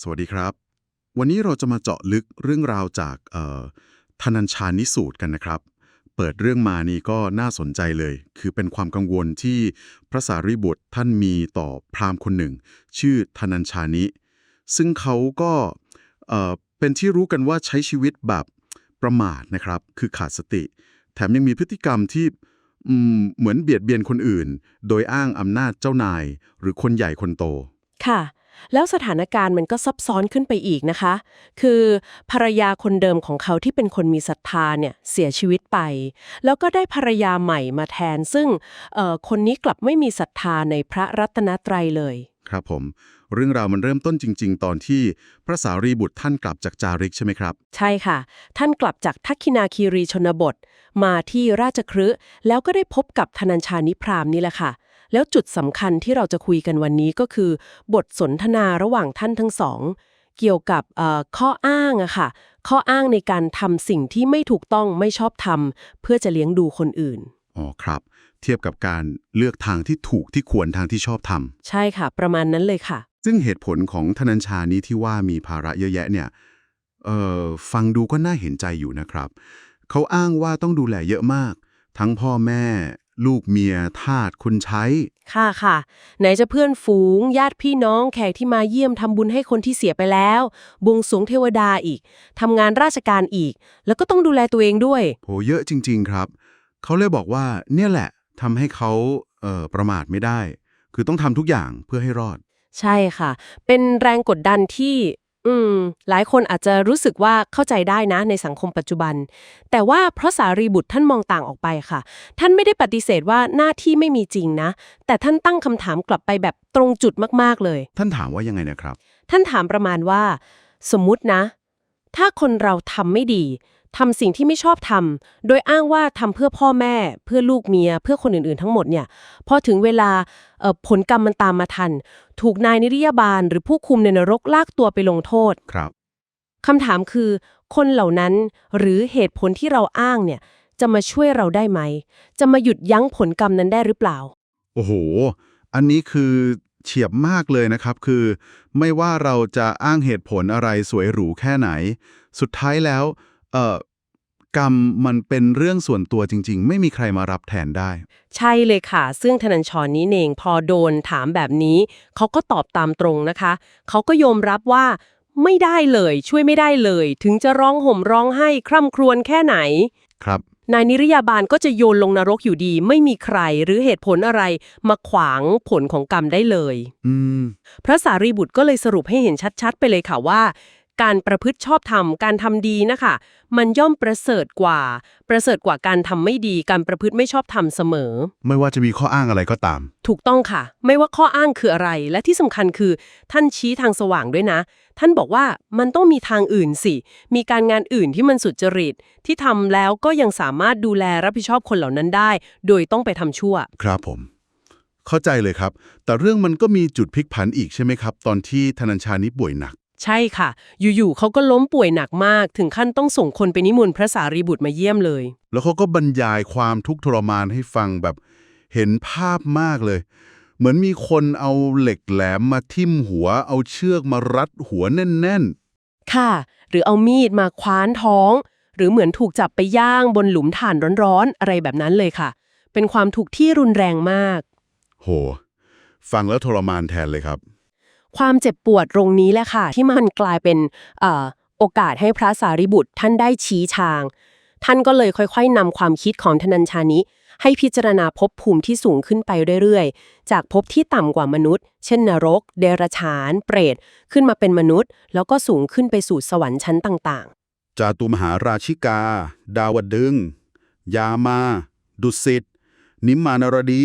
สวัสดีครับ วันนี้เราจะมาเจาะลึกเรื่องราวจากธนัญชานิสูตรกันนะครับ เปิดเรื่องมานี่ก็น่าสนใจเลย คือเป็นความกังวลที่พระสารีบุตรท่านมีต่อพราหมณ์คนหนึ่ง ชื่อธนัญชานิ ซึ่งเขาก็เอ่อเป็นที่รู้กันว่าใช้ชีวิตแบบประมาทนะครับ คือขาดสติ แถมยังมีพฤติกรรมที่เหมือนเบียดเบียนคนอื่น โดยอ้างอำนาจเจ้านาย หรือคนใหญ่คนโต ค่ะ แล้วสถานการณ์มันก็ซับซ้อนขึ้นไปอีกนะคะ คือภรรยาคนเดิมของเขาที่เป็นคนมีศรัทธาเนี่ยเสียชีวิตไป แล้วก็ได้ภรรยาใหม่มาแทน ซึ่งเอ่อคนนี้กลับไม่มีศรัทธาในพระรัตนตรัยเลย ครับผม เรื่องราวมันเริ่มต้นจริง ๆ ตอนที่พระสารีบุตรท่านกลับจากจาริกใช่ไหมครับ ใช่ค่ะ ท่านกลับจากทักขินาคีรีชนบท มาที่ราชคฤห์แล้วก็ได้พบกับธนัญชานิพรามนี่แหละค่ะ แล้วจุดสำคัญที่เราจะคุยกันวันนี้ก็คือ บทสนทนาระหว่างท่านทั้งสอง เกี่ยวกับเอ่อข้ออ้างอะค่ะ ข้ออ้างในการทำสิ่งที่ไม่ถูกต้องไม่ชอบทำเพื่อจะเลี้ยงดูคนอื่นอ๋อครับ เทียบกับการเลือกทางที่ถูกที่ควรทางที่ชอบทใช่ค่ะ ประมาณนั้นเลยค่ะำซึ่งเหตุผลของธนัญชานี้ที่ว่ามีภาระเยอะแยะเนี่ยเอ่อฟังดูก็น่าเห็นใจอยู่นะครับ เขาอ้างว่าต้องดูแลเยอะมาก ทั้งพ่อแม่ ลูกเมียทาสคนใช้ ค่ะค่ะ ไหนจะเพื่อนฝูง ญาติพี่น้องแขกที่มาเยี่ยมทำบุญให้คนที่เสียไปแล้ว บวงสรวงเทวดาอีกทำงานราชการอีก แล้วก็ต้องดูแลตัวเองด้วย โหเยอะจริง ๆครับ เขาเลยบอกว่าเนี่ยแหละทำให้เขาเอ่อประมาทไม่ได้ คือต้องทำทุกอย่างเพื่อให้รอด ใช่ค่ะ เป็นแรงกดดันที่ อืม หลายคนอาจจะรู้สึกว่าเข้าใจได้นะในสังคมปัจจุบัน แต่ว่าพระสารีบุตรท่านมองต่างออกไปค่ะ ท่านไม่ได้ปฏิเสธว่าหน้าที่ไม่มีจริงนะ แต่ท่านตั้งคำถามกลับไปแบบตรงจุดมากๆเลย ท่านถามว่ายังไงนะครับ ท่านถามประมาณว่า สมมุตินะ ถ้าคนเราทำไม่ดี ทำสิ่งที่ไม่ชอบทำโดยอ้างว่าทำเพื่อพ่อแม่ เพื่อลูกเมีย เพื่อคนอื่นๆทั้งหมดเนี่ยพอถึงเวลาเอ่อผลกรรมมันตามมาทัน ถูกนายนิริยาบาล หรือผู้คุมในนรกลากตัวไปลงโทษครับคำถามคือ คนเหล่านั้นหรือเหตุผลที่เราอ้างเนี่ยจะมาช่วยเราได้ไหม จะมาหยุดยั้งผลกรรมนั้นได้หรือเปล่า โอ้โห อันนี้คือเฉียบมากเลยนะครับ คือ ไม่ว่าเราจะอ้างเหตุผลอะไรสวยหรูแค่ไหน สุดท้ายแล้ว เอ่อกรรมมันเป็นเรื่องส่วนตัวจริง ๆ ไม่มีใครมารับแทนได้ ใช่เลยค่ะ ซึ่งธนัญชรนี้เองพอโดนถามแบบนี้ เขาก็ตอบตามตรงนะคะ เขาก็ยอมรับว่าไม่ได้เลยช่วยไม่ได้เลย ถึงจะร้องห่มร้องไห้คร่ำครวญแค่ไหน ครับ นายนิรยาบาลก็จะโยนลงนรกอยู่ดี ไม่มีใครหรือเหตุผลอะไร มาขวางผลของกรรมได้เลย อืม พระสารีบุตรก็เลยสรุปให้เห็นชัดๆ ไปเลยค่ะว่า การประพฤติชอบธรรมการทำดีนะคะ มันย่อมประเสริฐกว่า ประเสริฐกว่าการทำไม่ดีการประพฤติไม่ชอบธรรมเสมอ ไม่ว่าจะมีข้ออ้างอะไรก็ตาม ถูกต้องค่ะ ไม่ว่าข้ออ้างคืออะไร และที่สำคัญคือ ท่านชี้ทางสว่างด้วยนะ ท่านบอกว่ามันต้องมีทางอื่นสิ มีการงานอื่นที่มันสุจริต ที่ทำแล้วก็ยังสามารถดูแลรับผิดชอบคนเหล่านั้นได้ โดยต้องไปทำชั่ว ครับผม เข้าใจเลยครับ แต่เรื่องมันก็มีจุดพลิกผันอีกใช่ไหมครับ ตอนที่ธนัญชานี้ป่วยหนัก ใช่ค่ะ อยู่ๆเขาก็ล้มป่วยหนักมาก ถึงขั้นต้องส่งคนไปนิมนต์พระสารีบุตรมาเยี่ยมเลย แล้วเขาก็บรรยายความทุกข์ทรมานให้ฟังแบบเห็นภาพมากเลย เหมือนมีคนเอาเหล็กแหลมมาทิ่มหัว เอาเชือกมารัดหัวแน่นค่ะ หรือเอามีดมาคว้านท้อง หรือเหมือนถูกจับไปย่างบนหลุมถ่านร้อนๆ อะไรแบบนั้นเลยค่ะ เป็นความถูกข์ที่รุนแรงมากๆโห ฟังแล้วทรมานแทนเลยครับ ความเจ็บปวดตรงนี้แหละค่ะ ที่มันกลายเป็นเอ่อโอกาสให้พระสารีบุตรท่านได้ชี้ทาง ท่านก็เลยค่อยๆนำความคิดของธนัญชานิให้พิจารณาภพภูมิที่สูงขึ้นไปเรื่อยๆ จากภพที่ต่ำกว่ามนุษย์ เช่นนรก เดรัจฉาน เปรต ขึ้นมาเป็นมนุษย์ แล้วก็สูงขึ้นไปสู่สวรรค์ชั้นต่างๆ จาตุมหาราชิกา ดาวดึง ยามา ดุสิต นิมมานรดี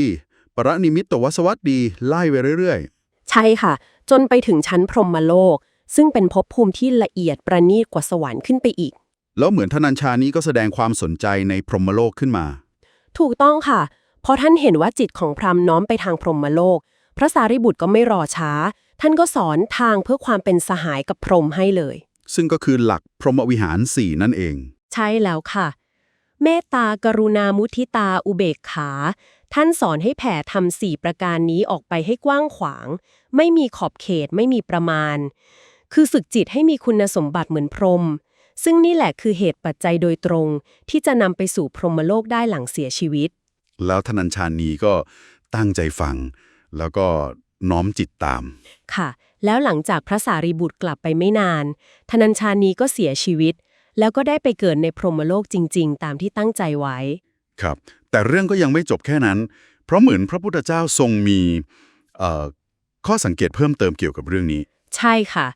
ปรนิมิตตวสวัสดี ไล่ไปเรื่อยใช่ค่ะ จนไปถึงชั้นพรหมโลก ซึ่งเป็นภพภูมิที่ละเอียดประณีตกว่าสวรรค์ขึ้นไปอีกๆแล้วเหมือนธนัญชานี้ก็แสดงความสนใจในพรหมโลกขึ้นมา ถูกต้องค่ะ เพราะท่านเห็นว่าจิตของพราหมณ์น้อมไปทางพรหมโลก พระสารีบุตรก็ไม่รอช้า ท่านก็สอนทางเพื่อความเป็นสหายกับพรหมให้เลย ซึ่งก็คือหลักพรหมวิหารสี่นั่นเอง ใช่แล้วค่ะ เมตตากรุณามุทิตาอุเบกขา ท่านสอนให้แผ่ทำสี่ประการนี้ออกไปให้กว้างขวาง ไม่มีขอบเขตไม่มีประมาณ คือฝึกจิตให้มีคุณสมบัติเหมือนพรหมซึ่งนี่แหละคือเหตุปัจจัยโดยตรง ที่จะนำไปสู่พรหมโลกได้หลังเสียชีวิต แล้วธนัญชานีก็ตั้งใจฟัง แล้วก็น้อมจิตตาม ค่ะ แล้วหลังจากพระสารีบุตรกลับไปไม่นานธนัญชานีก็เสียชีวิต แล้วก็ได้ไปเกิดในพรหมโลกจริง ๆ ตามที่ตั้งใจไว้ ครับ แต่เรื่องก็ยังไม่จบแค่นั้น เพราะเหมือนพระพุทธเจ้าทรงมีข้อสังเกตเพิ่มเติมเกี่ยวกับเรื่องนี้ ใช่ค่ะ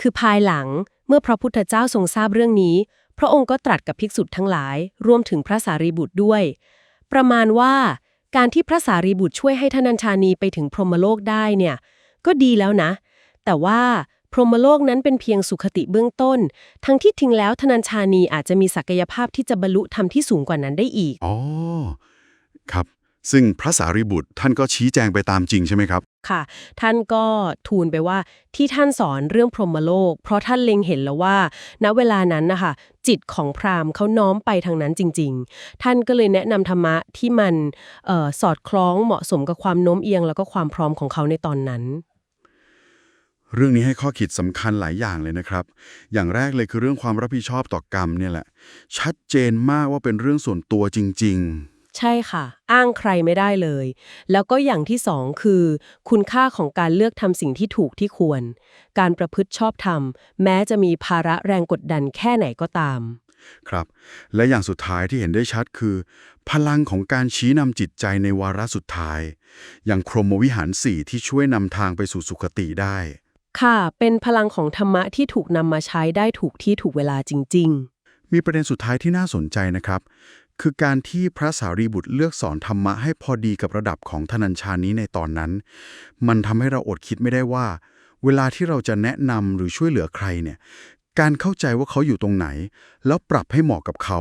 คือภายหลังเมื่อพระพุทธเจ้าทรงทราบเรื่องนี้ พระองค์ก็ตรัสกับภิกษุทั้งหลาย รวมถึงพระสารีบุตรด้วย ประมาณว่าการที่พระสารีบุตรช่วยให้ธนัญชานีไปถึงพรหมโลกได้เนี่ย ก็ดีแล้วนะ แต่ว่า พรหมโลกนั้นเป็นเพียงสุขติเบื้องต้น ทั้งที่ทิ้งแล้วธนัญชานีอาจจะมีศักยภาพที่จะบรรลุธรรมที่สูงกว่านั้นได้อีก อ๋อ ครับ ซึ่งพระสารีบุตรท่านก็ชี้แจงไปตามจริงใช่ไหมครับ ค่ะ ท่านก็ทูลไปว่าที่ท่านสอนเรื่องพรหมโลก เพราะท่านเล็งเห็นแล้วว่า ณเวลานั้นนะคะจิตของพราหมณ์เขาน้อมไปทางนั้นจริง ๆ ท่านก็เลยแนะนำธรรมะที่มันเออสอดคล้องเหมาะสมกับความโน้มเอียงแล้วก็ความพร้อมของเขาในตอนนั้น เรื่องนี้ให้ข้อคิดสำคัญหลายอย่างเลยนะครับ อย่างแรกเลยคือเรื่องความรับผิดชอบต่อกรรมเนี่ยแหละ ชัดเจนมากว่าเป็นเรื่องส่วนตัวจริงใช่ค่ะ อ้างใครไม่ได้เลย แล้วก็อย่างที่สองคือ คุณค่าของการเลือกทำสิ่งที่ถูกที่ควร การประพฤติชอบธรรม แม้จะมีภาระแรงกดดันแค่ไหนก็ตามๆครับ และอย่างสุดท้ายที่เห็นได้ชัดคือ พลังของการชี้นำจิตใจในวาระสุดท้าย อย่างพรหมวิหารสี่ที่ช่วยนำทางไปสู่สุคติได้ ค่ะ เป็นพลังของธรรมะที่ถูกนำมาใช้ได้ถูกที่ถูกเวลาจริงมีประเด็นสุดท้ายที่น่าสนใจนะครับ คือการที่พระสารีบุตรเลือกสอนธรรมะให้พอดีกับระดับของธนัญชานี้ในตอนนั้น มันทำให้เราอดคิดไม่ได้ว่า เวลาที่เราจะแนะนำหรือช่วยเหลือใครเนี่ยการเข้าใจว่าเขาอยู่ตรงไหน แล้วปรับให้เหมาะกับเขา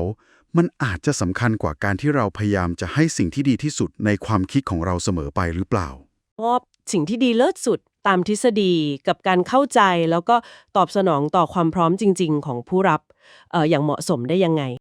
มันอาจจะสำคัญกว่าการที่เราพยายามจะให้สิ่งที่ดีที่สุดในความคิดของเราเสมอไปหรือเปล่าๆมอบสิ่งที่ดีเลิศสุด ตามทฤษฎีกับการเข้าใจแล้วก็ตอบสนองต่อความพร้อมจริง ๆ ของผู้รับออย่างเหมาะสมได้ยังไง